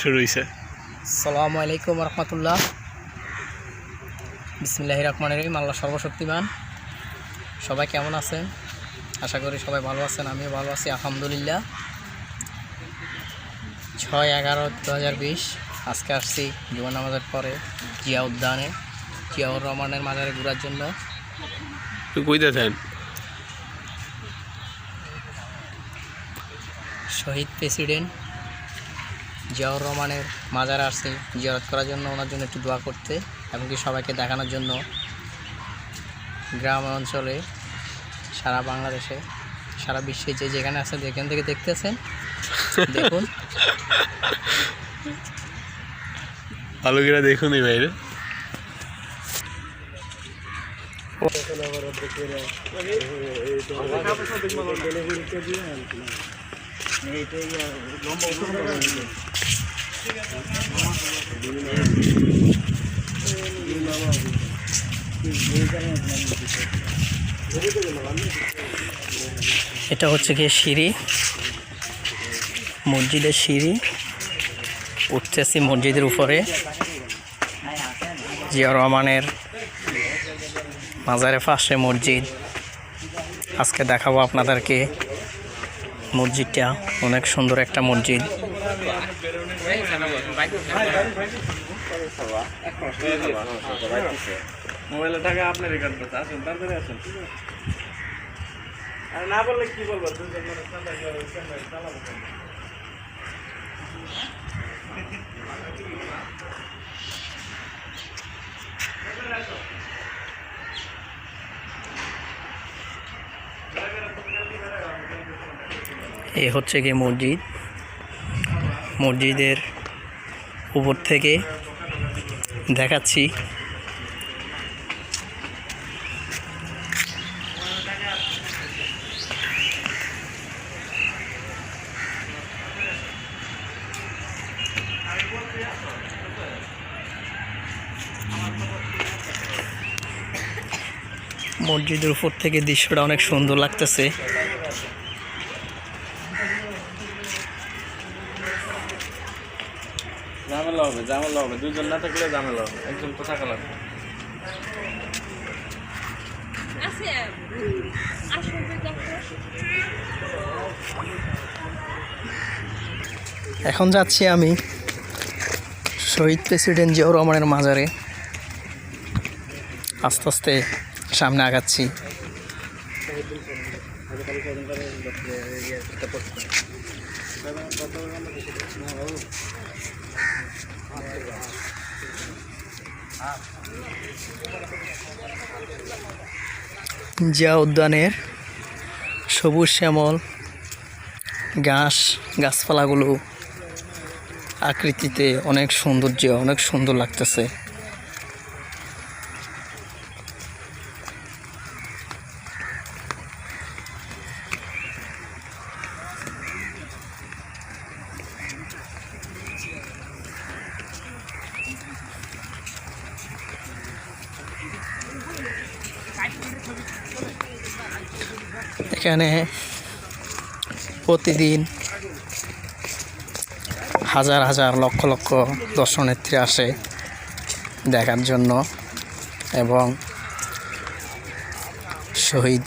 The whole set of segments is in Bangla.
শুরু হয়েছে সালামু আলাইকুম রহমতুল্লাহ বিসমিল্লাহ রহমান রহিম আল্লাহ সর্বশক্তিমান। সবাই কেমন আছেন? আশা করি সবাই ভালো আছেন আমিও ভালো আছি আলহামদুলিল্লাহ। ছয় এগারো দু হাজার বিশ আজকে আসছি জীবন নামাজের পরে জিয়া উদ্যানে জিয়াউর রহমানের মাজারে ঘোরার জন্য। শহীদ প্রেসিডেন্ট জিয়াউর রহমানের মাজারে আসছি জিয়ারত করার জন্য ওনার জন্য একটু দোয়া করতে এমনকি সবাইকে দেখানোর জন্য গ্রাম অঞ্চলে সারা বাংলাদেশে সারা বিশ্বে যে যেখানে আছে যেখান থেকে দেখতেছেন দেখুন। ভালো করে দেখুন এই বাইরে। এটা হচ্ছে গিয়ে সিঁড়ি, মসজিদের সিঁড়ি উঠতেছি মসজিদের উপরে। জিয়া রহমানের মাজারে পাশে মসজিদ। আজকে দেখাবো আপনাদেরকে মসজিদটা। অনেক সুন্দর একটা মসজিদ। মোবাইলে রেকর্ড করতে আর না বললে কি বলব এ হচ্ছে গিয়ে মসজিদ। মসজিদের উপর থেকে দেখাচ্ছি। মসজিদের উপর থেকে দৃশ্যটা অনেক সুন্দর লাগতেছে। ঝামেলা হবে ঝামেলা হবে। দুজন না থাকলে ঝামেলা হবে একজন তো থাকা লাগবে। দেখো এখন যাচ্ছি আমি শহীদ প্রেসিডেন্ট জিয়াউর রহমানের মাজারে। আস্তে আস্তে সামনে আগাচ্ছি। জিয়া উদ্যানের সবুজ শ্যামল ঘাস গাছপালাগুলো আকৃতিতে অনেক সৌন্দর্য অনেক সুন্দর লাগতেছে। এখানে প্রতিদিন হাজার হাজার লক্ষ লক্ষ দর্শনার্থী আসে দেখার জন্য এবং শহীদ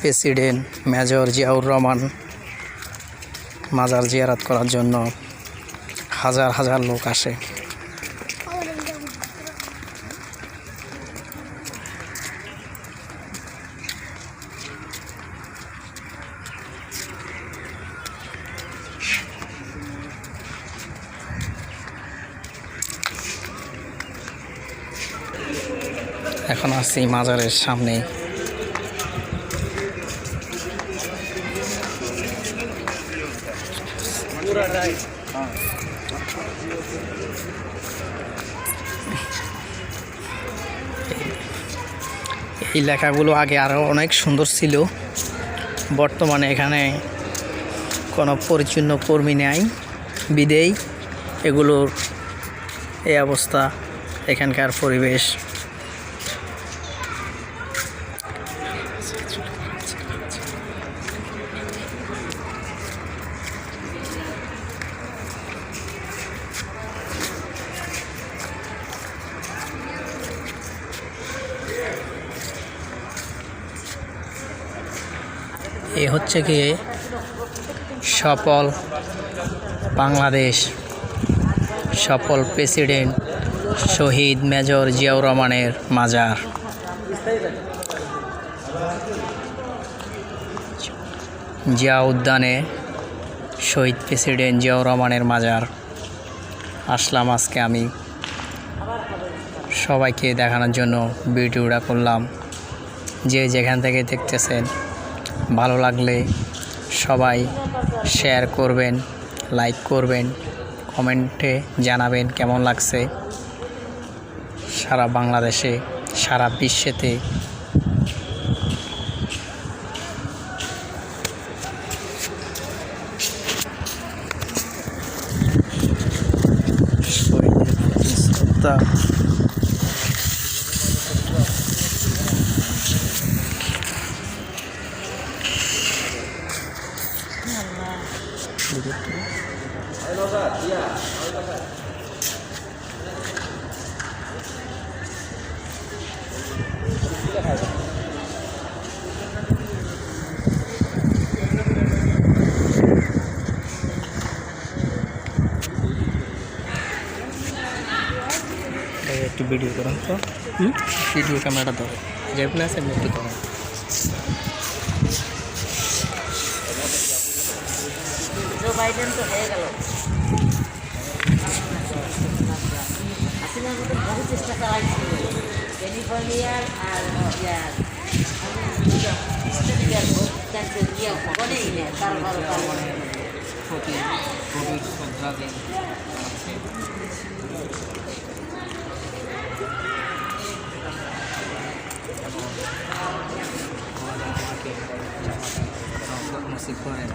প্রেসিডেন্ট মেজর জিয়াউর রহমান মাজার জিয়ারাত করার জন্য হাজার হাজার লোক আসে। এখন আছি মাজারের সামনে। এই লেখাগুলো আগে আরও অনেক সুন্দর ছিল। বর্তমানে এখানে কোনো পরিচ্ছন্ন কর্মী নেই, বিদেই। এগুলোর এই অবস্থা, এখানকার পরিবেশ। এ হচ্ছে কি সফল বাংলাদেশ সফল প্রেসিডেন্ট শহীদ মেজর জিয়াউর রহমানের মাজার। জিয়া উদ্যানে শহীদ প্রেসিডেন্ট জিয়াউর রহমানের মাজার। আসলাম আজকে আমি। সবাইকে দেখানোর জন্য ভিডিওটা করলাম। যে যেখান থেকে দেখতেছেন, ভালো লাগলে সবাই শেয়ার করবেন লাইক করবেন কমেন্টে জানাবেন কেমন লাগছে। সারা বাংলাদেশে, সারা বিশ্বেতে একটু ভিডিও করুন তো। ভিডিও ক্যামেরাটা ধরো। যেগুলো আছে এমনি একটু ধরো। বাইডেন তো হয়ে গেল হাসিনার মতো বহু চেষ্টা চালাইছিল ক্যালিফোর্নিয়ার আর ইয়ার অস্ট্রেলিয়ার ভোট চাইতে গিয়ে বনেই না তার ভালো তার মনে প্রতি গভীর শ্রদ্ধা দিন নসিব করেন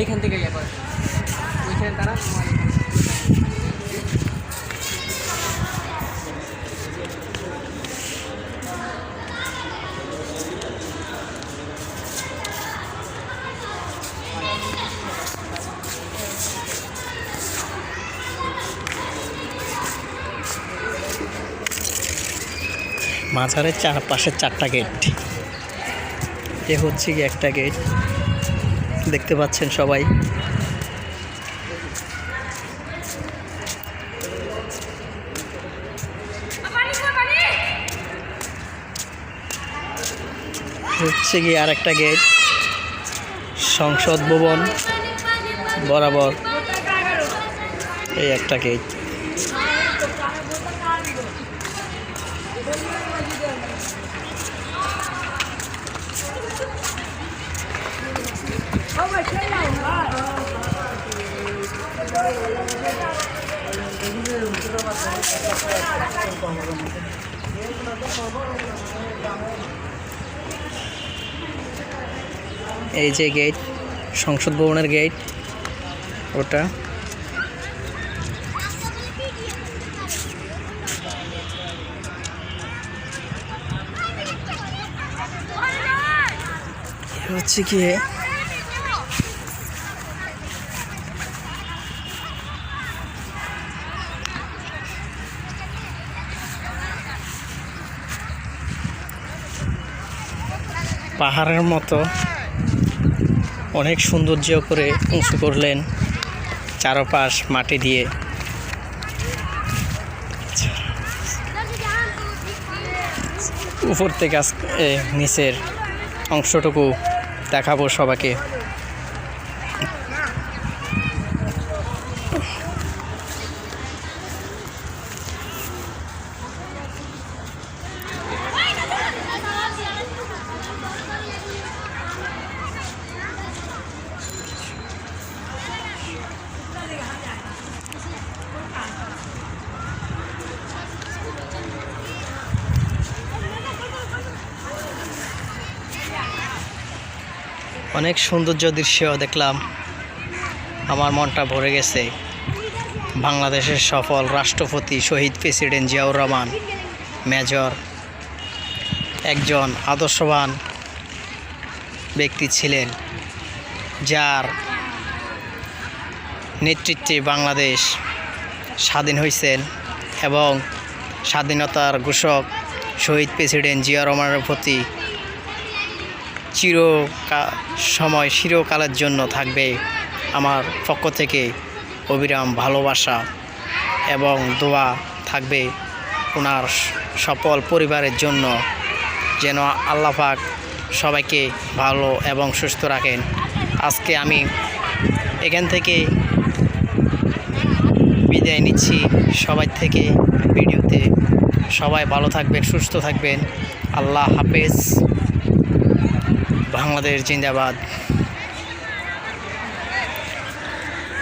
এইখান থেকে মাঝারের চার পাশে চারটা গেট এ হচ্ছে কি একটা গেট দেখতে পাচ্ছেন সবাই। হচ্ছে কি আর একটা গেট সংসদ ভবন। বরাবর। এই একটা গেট এই যে গেট সংসদ ভবনের গেট ওটা। হচ্ছে কি পাহাড়ের মতো। অনেক সৌন্দর্য করে উঁচু করলেন চারপাশ মাটি দিয়ে। উপর থেকে নিচের অংশটুকু দেখাবো সবাইকে। অনেক সৌন্দর্য দৃশ্য দেখলাম। আমার মনটা ভরে গেছে। বাংলাদেশের সফল রাষ্ট্রপতি শহীদ প্রেসিডেন্ট জিয়াউর রহমান, মেজর, একজন আদর্শবান ব্যক্তি ছিলেন, যার নেতৃত্বে বাংলাদেশ স্বাধীন হয়েছেন এবং স্বাধীনতার ঘোষক শহীদ প্রেসিডেন্ট জিয়া রহমানের প্রতি চির সময় চিরকালের জন্য থাকবে আমার পক্ষ থেকে অবিরাম ভালোবাসা এবং দোয়া থাকবে ওনার সফল পরিবারের জন্য। যেন আল্লাহ পাক সবাইকে ভালো এবং সুস্থ রাখেন। আজকে আমি এখান থেকে বিদায় নিচ্ছি। সবাই থেকে ভিডিওতে সবাই ভালো থাকবেন, সুস্থ থাকবেন। আল্লাহ হাফেজ। বাংলাদেশ জিন্দাবাদ।